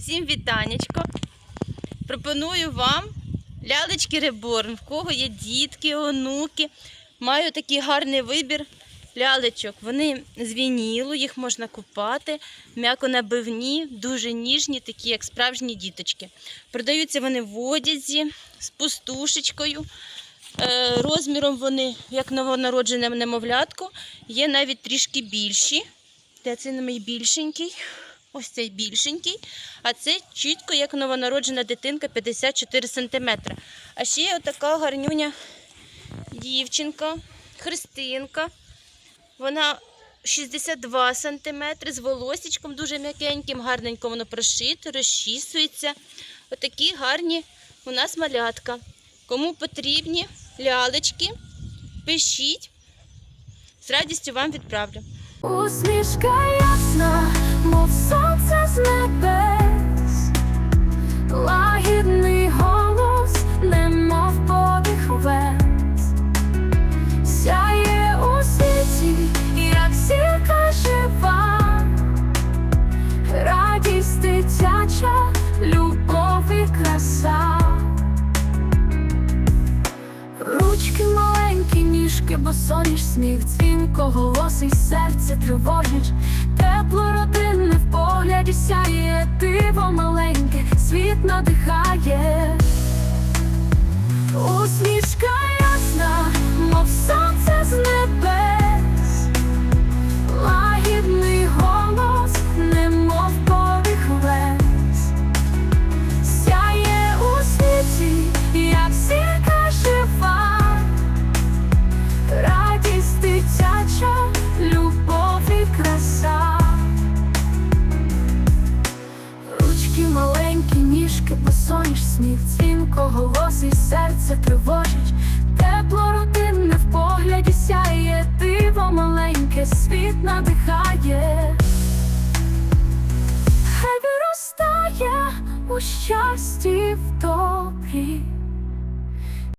Всім вітанечко. Пропоную вам лялечки реборн. В кого є дітки, онуки. Маю такий гарний вибір лялечок. Вони з вінілу, їх можна купати, м'яко набивні, дуже ніжні, такі як справжні діточки. Продаються вони в одязі з пустушечкою. Е, Розміром вони, як новонароджене немовлятко, є навіть трішки більші. Де це найбільшенький? Ось цей більшенький, а це чітко як новонароджена дитинка 54 см. А ще є отака гарнюня дівчинка, Христинка. Вона 62 см з волосічком дуже м'якеньким, гарненько воно прошите, розчісується. Отакі гарні у нас малятка. Кому потрібні лялечки, пишіть. З радістю вам відправлю. Усмішка ясна, мов сонце з небес, лагідний голос, немов подих вес, сяє у світі, як зірка жива, радість дитяча, любов і краса. Ручки маленькі, ніжки, бо соніш сміх, дзвінко, голос і серце в погляді сяє, диво маленьке, світ надихає, босоніж сміх, дзвінко, голос і серце тривожить, тепло родинне в погляді сяє, диво маленьке, світ надихає. Хай виростає у щасті в добрі.